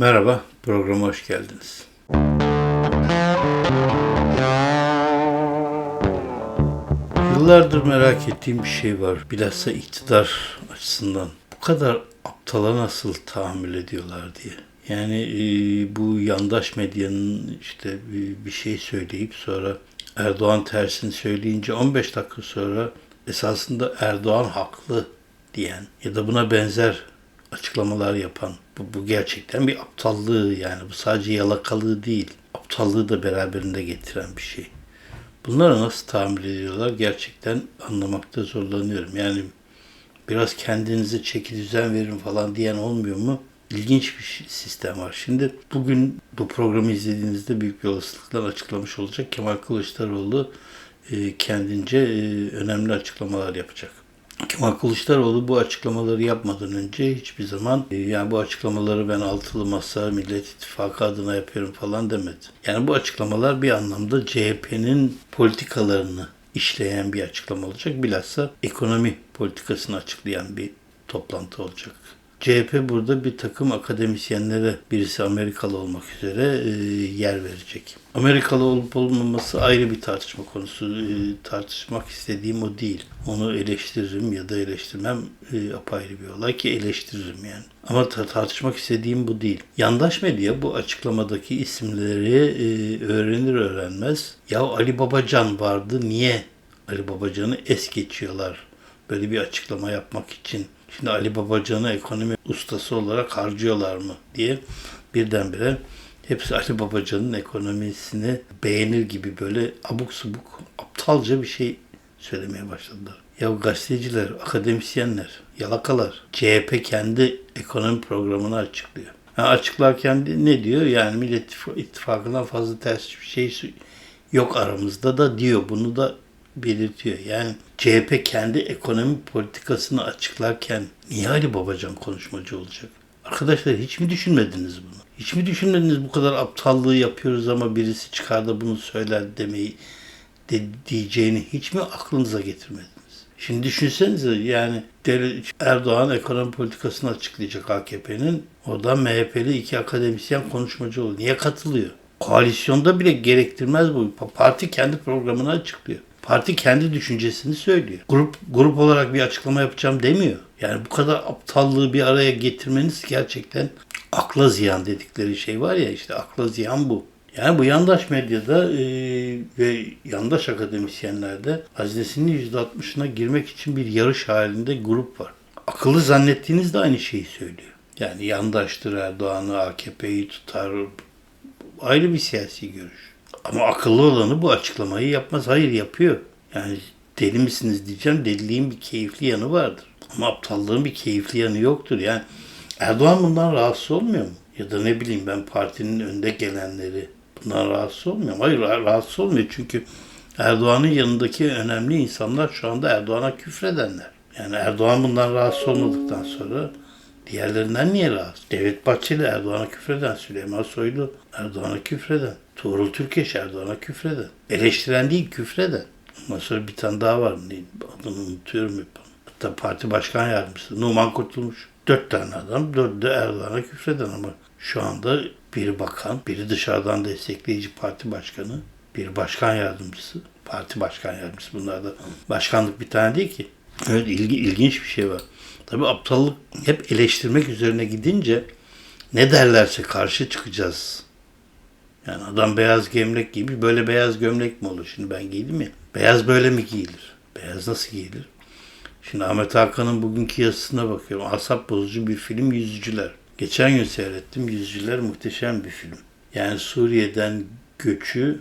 Merhaba, programa hoş geldiniz. Yıllardır merak ettiğim bir şey var. Bilhassa iktidar açısından. Bu kadar aptala nasıl tahammül ediyorlar diye. Yani e, bu yandaş medyanın işte bir, bir şey söyleyip sonra Erdoğan tersini söyleyince 15 dakika sonra esasında Erdoğan haklı diyen ya da buna benzer açıklamalar yapan bu, bu gerçekten bir aptallığı yani bu sadece yalakalığı değil aptallığı da beraberinde getiren bir şey. Bunları nasıl tahammül ediyorlar gerçekten anlamakta zorlanıyorum. Yani biraz kendinize çeki düzen verin falan diyen olmuyor mu? İlginç bir sistem var. Şimdi bugün bu programı izlediğinizde büyük bir olasılıkla açıklamış olacak. Kemal Kılıçdaroğlu kendince önemli açıklamalar yapacak. Kemal Kılıçdaroğlu bu açıklamaları yapmadan önce hiçbir zaman e, yani bu açıklamaları ben altılı masa Millet İttifakı adına yapıyorum falan demedi. Yani bu açıklamalar bir anlamda CHP'nin politikalarını işleyen bir açıklama olacak. Bilhassa ekonomi politikasını açıklayan bir toplantı olacak. CHP burada bir takım akademisyenlere birisi Amerikalı olmak üzere e, yer verecek. Amerikalı olup olmaması ayrı bir tartışma konusu. E, tartışmak istediğim o değil. Onu eleştiririm ya da eleştirmem e, apayrı bir olay ki eleştiririm yani. Ama tartışmak istediğim bu değil. Yandaş medya bu açıklamadaki isimleri e, öğrenir öğrenmez ya Ali Babacan vardı niye Ali Babacan'ı es geçiyorlar böyle bir açıklama yapmak için Şimdi Ali Babacan'ı ekonomi ustası olarak harcıyorlar mı diye birdenbire hepsi Ali Babacan'ın ekonomisini beğenir gibi böyle abuk subuk aptalca bir şey söylemeye başladılar. Ya gazeteciler, akademisyenler, yalakalar. CHP kendi ekonomi programını açıklıyor. Yani açıklarken ne diyor? Yani Millet İttifakı'ndan fazla ters bir şey yok aramızda da diyor. Bunu da belirtiyor. Yani CHP kendi ekonomi politikasını açıklarken niye Ali Babacan konuşmacı olacak? Arkadaşlar hiç mi düşünmediniz bunu? Hiç mi düşünmediniz bu kadar aptallığı yapıyoruz ama birisi çıkar da bunu söyler demeyi de, diyeceğini hiç mi aklınıza getirmediniz? Şimdi düşünsenize yani Erdoğan ekonomi politikasını açıklayacak AKP'nin. Oradan MHP'li iki akademisyen konuşmacı oluyor. Niye katılıyor? Koalisyonda bile gerektirmez bu. Parti kendi programını açıklıyor. Parti kendi düşüncesini söylüyor. Grup grup olarak bir açıklama yapacağım demiyor. Yani bu kadar aptallığı bir araya getirmeniz gerçekten akla ziyan dedikleri şey var ya işte akla ziyan bu. Yani bu yandaş medyada e, ve yandaş akademisyenlerde haznesinin %60'ına girmek için bir yarış halinde grup var. Akıllı zannettiğiniz de aynı şeyi söylüyor. Yani yandaştır Erdoğan'ı, AKP'yi tutar. Ayrı bir siyasi görüş. Ama akıllı olanı bu açıklamayı yapmaz. Hayır yapıyor. Yani deli misiniz diyeceğim. Deliliğin bir keyifli yanı vardır. Ama aptallığın bir keyifli yanı yoktur. Yani Erdoğan bundan rahatsız olmuyor mu? Ya da ne bileyim ben partinin önde gelenleri bundan rahatsız olmuyor mu? Hayır rahatsız olmuyor çünkü Erdoğan'ın yanındaki önemli insanlar şu anda Erdoğan'a küfredenler. Yani Erdoğan bundan rahatsız olmadıktan sonra diğerlerinden niye rahatsız? Devlet Bahçeli Erdoğan'a küfreden, Süleyman Soylu Erdoğan'a küfreden. Tuğrul Türkeş Erdoğan'a küfreden. Eleştiren değil küfreden. Ondan sonra bir tane daha var. Adını unutuyorum hep. Hatta parti başkan yardımcısı. Numan Kurtulmuş. Dört tane adam. Dördü de Erdoğan'a küfreden ama şu anda biri bakan, biri dışarıdan destekleyici parti başkanı, bir başkan yardımcısı, parti başkan yardımcısı. Bunlar da başkanlık bir tane değil ki. Evet ilgi, ilginç bir şey var. Tabi aptallık hep eleştirmek üzerine gidince ne derlerse karşı çıkacağız yani adam beyaz gömlek giymiş. Böyle beyaz gömlek mi olur? Şimdi ben giydim ya. Beyaz böyle mi giyilir? Beyaz nasıl giyilir? Şimdi Ahmet Hakan'ın bugünkü yazısına bakıyorum. Asap bozucu bir film Yüzücüler. Geçen gün seyrettim. Yüzücüler muhteşem bir film. Yani Suriye'den göçü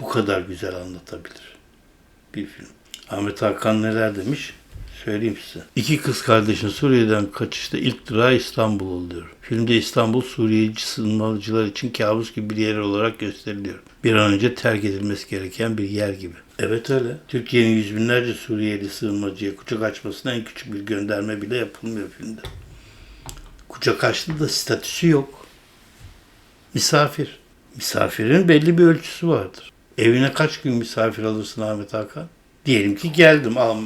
bu kadar güzel anlatabilir bir film. Ahmet Hakan neler demiş? Söyleyeyim size. İki kız kardeşin Suriye'den kaçışta ilk durağı İstanbul oluyor. Filmde İstanbul Suriyeci sığınmacılar için kabus gibi bir yer olarak gösteriliyor. Bir an önce terk edilmesi gereken bir yer gibi. Evet öyle. Türkiye'nin yüz binlerce Suriyeli sığınmacıya kucak açmasına en küçük bir gönderme bile yapılmıyor filmde. Kucak açtı da statüsü yok. Misafir. Misafirin belli bir ölçüsü vardır. Evine kaç gün misafir alırsın Ahmet Hakan? Diyelim ki geldim. Al,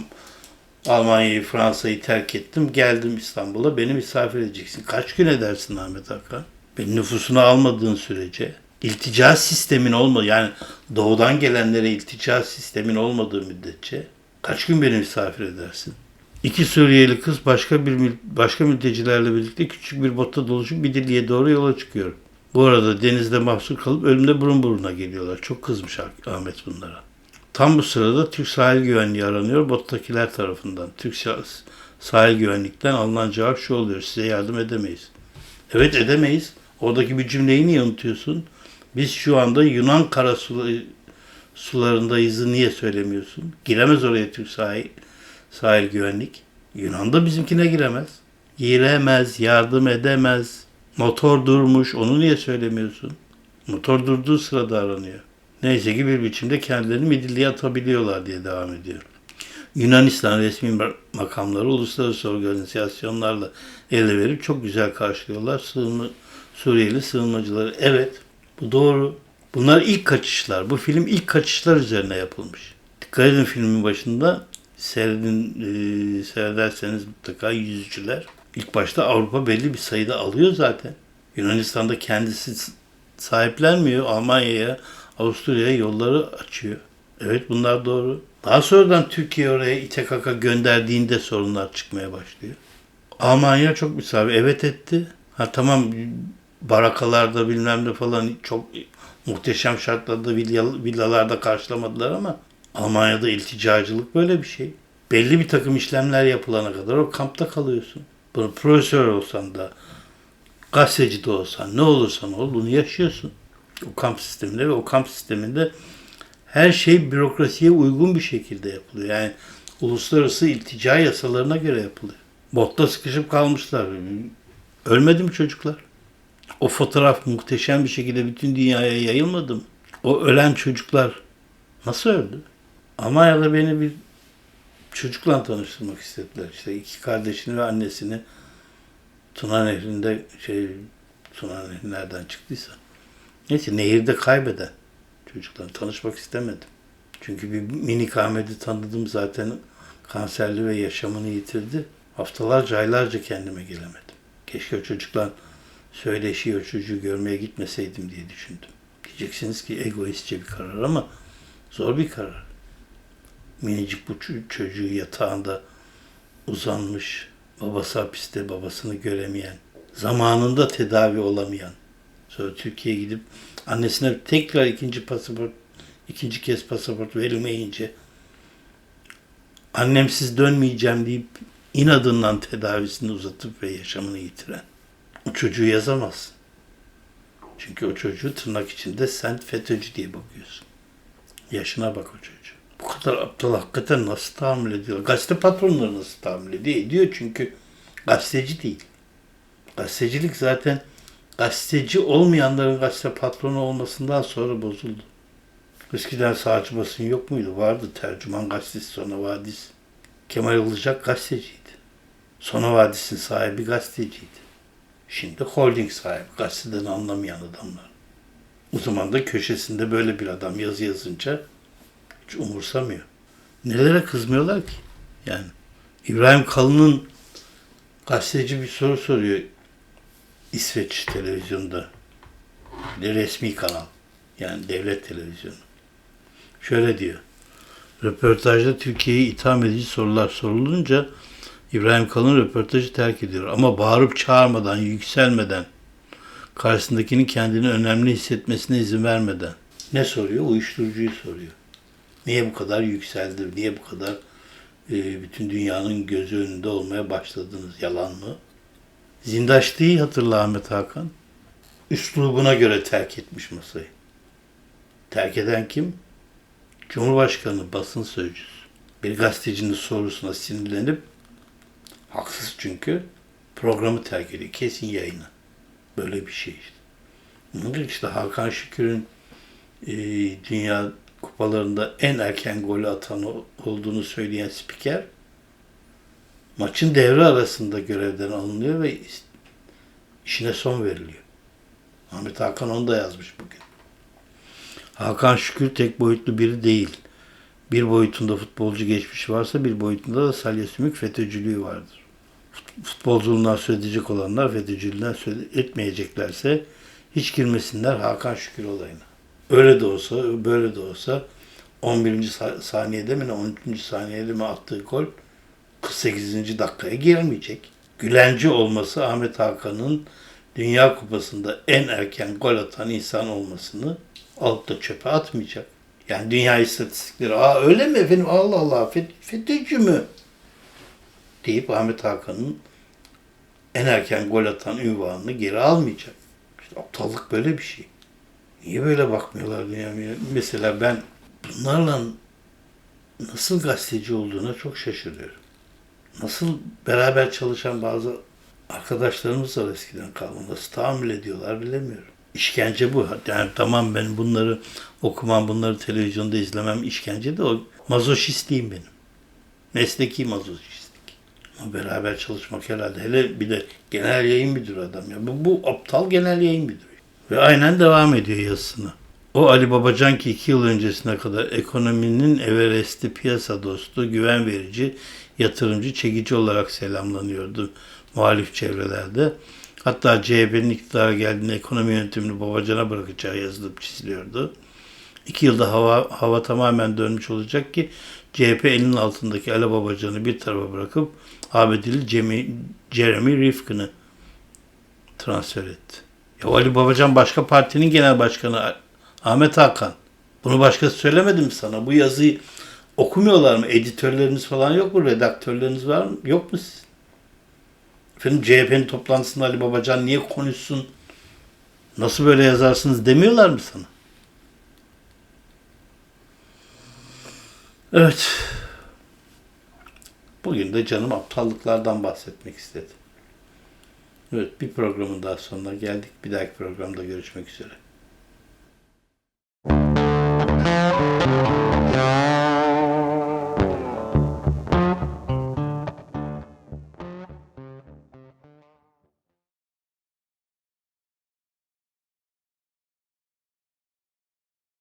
Almanya'yı, Fransa'yı terk ettim. Geldim İstanbul'a. Beni misafir edeceksin. Kaç gün edersin Ahmet Hakan? Benim nüfusunu almadığın sürece iltica sistemin olmadı yani doğudan gelenlere iltica sistemin olmadığı müddetçe kaç gün beni misafir edersin? İki Suriyeli kız başka bir başka mültecilerle birlikte küçük bir botta doluşup bir diliye doğru yola çıkıyor. Bu arada denizde mahsur kalıp ölümde burun buruna geliyorlar. Çok kızmış Ahmet bunlara. Tam bu sırada Türk sahil güvenliği aranıyor bottakiler tarafından. Türk sah- sahil güvenlikten alınan cevap şu oluyor. Size yardım edemeyiz. Evet edemeyiz. Oradaki bir cümleyi niye unutuyorsun? Biz şu anda Yunan kara sulu- sularındayızı niye söylemiyorsun? Giremez oraya Türk sahil, sahil güvenlik. Yunan da bizimkine giremez. Giremez, yardım edemez. Motor durmuş, onu niye söylemiyorsun? Motor durduğu sırada aranıyor. Neyse ki bir biçimde kendilerini midilliye atabiliyorlar diye devam ediyor. Yunanistan resmi makamları uluslararası organizasyonlarla ele verip çok güzel karşılıyorlar sığınma, Suriyeli sığınmacıları. Evet, bu doğru. Bunlar ilk kaçışlar. Bu film ilk kaçışlar üzerine yapılmış. Dikkat edin filmin başında seyredin, e, seyrederseniz mutlaka yüzücüler. İlk başta Avrupa belli bir sayıda alıyor zaten. Yunanistan'da kendisi sahiplenmiyor. Almanya'ya, Avusturya'ya yolları açıyor. Evet bunlar doğru. Daha sonradan Türkiye oraya İTKK gönderdiğinde sorunlar çıkmaya başlıyor. Almanya çok misafir. Evet etti. Ha tamam barakalarda bilmem ne falan çok muhteşem şartlarda villa- villalarda karşılamadılar ama Almanya'da ilticacılık böyle bir şey. Belli bir takım işlemler yapılana kadar o kampta kalıyorsun. Bunu profesör olsan da gazeteci de olsan ne olursan ol bunu yaşıyorsun. O kamp sisteminde ve o kamp sisteminde her şey bürokrasiye uygun bir şekilde yapılıyor. Yani uluslararası iltica yasalarına göre yapılıyor. Botta sıkışıp kalmışlar. Ölmedi mi çocuklar? O fotoğraf muhteşem bir şekilde bütün dünyaya yayılmadı mı? O ölen çocuklar nasıl öldü? Almanya'da beni bir çocukla tanıştırmak istediler. İşte iki kardeşini ve annesini Tuna Nehri'nde şey Tuna Nehri nereden çıktıysa. Neyse nehirde kaybeden çocuklar tanışmak istemedim. Çünkü bir minik Ahmet'i tanıdım zaten kanserli ve yaşamını yitirdi. Haftalarca aylarca kendime gelemedim. Keşke o çocuklar söyleşiyor çocuğu görmeye gitmeseydim diye düşündüm. Diyeceksiniz ki egoistçe bir karar ama zor bir karar. Minicik bu ço- çocuğu yatağında uzanmış, babası hapiste babasını göremeyen, zamanında tedavi olamayan, sonra Türkiye'ye gidip annesine tekrar ikinci pasaport, ikinci kez pasaport verilmeyince annemsiz dönmeyeceğim deyip inadından tedavisini uzatıp ve yaşamını yitiren. O çocuğu yazamazsın. Çünkü o çocuğu tırnak içinde sen FETÖ'cü diye bakıyorsun. Yaşına bak o çocuğu. Bu kadar aptal hakikaten nasıl tahammül ediyor? Gazete patronları nasıl tahammül ediyor? Ediyor çünkü gazeteci değil. Gazetecilik zaten gazeteci olmayanların gazete patronu olmasından sonra bozuldu. Eskiden sağcı basın yok muydu? Vardı. Tercüman gazetesi, Sona Vadisi. Kemal Ilıcak gazeteciydi. Sona Vadisi'nin sahibi gazeteciydi. Şimdi holding sahibi, gazeteden anlamayan adamlar. O zaman da köşesinde böyle bir adam yazı yazınca hiç umursamıyor. Nelere kızmıyorlar ki? Yani İbrahim Kalın'ın gazeteci bir soru soruyor İsveç televizyonda. Bir resmi kanal. Yani devlet televizyonu. Şöyle diyor. Röportajda Türkiye'yi itham edici sorular sorulunca İbrahim Kalın röportajı terk ediyor. Ama bağırıp çağırmadan, yükselmeden, karşısındakinin kendini önemli hissetmesine izin vermeden. Ne soruyor? Uyuşturucuyu soruyor. Niye bu kadar yükseldi? Niye bu kadar e, bütün dünyanın gözü önünde olmaya başladınız? Yalan mı? Zindaşlı'yı hatırla Ahmet Hakan. Üslubuna göre terk etmiş masayı. Terk eden kim? Cumhurbaşkanı basın sözcüsü. Bir gazetecinin sorusuna sinirlenip haksız çünkü programı terk ediyor. Kesin yayını. Böyle bir şey işte. Bunun Hakan Şükür'ün e, dünya kupalarında en erken golü atan olduğunu söyleyen spiker maçın devre arasında görevden alınıyor ve işine son veriliyor. Ahmet Hakan onu da yazmış bugün. Hakan Şükür tek boyutlu biri değil. Bir boyutunda futbolcu geçmişi varsa bir boyutunda da salya sümük FETÖ'cülüğü vardır. futbolculuğundan söz edecek olanlar FETÖ'cülüğünden söz etmeyeceklerse hiç girmesinler Hakan Şükür olayına. Öyle de olsa, böyle de olsa 11. sa- saniyede mi ne 13. saniyede mi attığı gol 48. dakikaya girmeyecek. Gülenci olması Ahmet Hakan'ın Dünya Kupası'nda en erken gol atan insan olmasını alıp da çöpe atmayacak. Yani dünya istatistikleri, aa öyle mi efendim Allah Allah Fet- FETÖ'cü mü? deyip Ahmet Hakan'ın en erken gol atan ünvanını geri almayacak. İşte aptallık böyle bir şey. Niye böyle bakmıyorlar dünya? Mesela ben bunlarla nasıl gazeteci olduğuna çok şaşırıyorum. Nasıl beraber çalışan bazı arkadaşlarımız var eskiden kalma. Nasıl tahammül ediyorlar bilemiyorum. İşkence bu. Yani tamam ben bunları okumam, bunları televizyonda izlemem işkence de o mazoşistliğim benim. Mesleki mazoşistlik. Ama beraber çalışmak herhalde. Hele bir de genel yayın müdürü adam ya. Bu, bu aptal genel yayın müdürü. Ve aynen devam ediyor yazısını. O Ali Babacan ki iki yıl öncesine kadar ekonominin Everest'i piyasa dostu, güven verici, yatırımcı, çekici olarak selamlanıyordu muhalif çevrelerde. Hatta CHP'nin iktidara geldiğinde ekonomi yönetimini Babacan'a bırakacağı yazılıp çiziliyordu. İki yılda hava, hava tamamen dönmüş olacak ki CHP elinin altındaki Ali Babacan'ı bir tarafa bırakıp Cemi, Jeremy Rifkin'i transfer etti. Ya Ali Babacan başka partinin genel başkanı Ahmet Hakan. Bunu başkası söylemedi mi sana? Bu yazıyı okumuyorlar mı? Editörleriniz falan yok mu? Redaktörleriniz var mı? Yok mu sizin? Efendim CHP'nin toplantısında Ali Babacan niye konuşsun? Nasıl böyle yazarsınız demiyorlar mı sana? Evet. Bugün de canım aptallıklardan bahsetmek istedim. Evet bir programın daha sonuna geldik. Bir dahaki programda görüşmek üzere.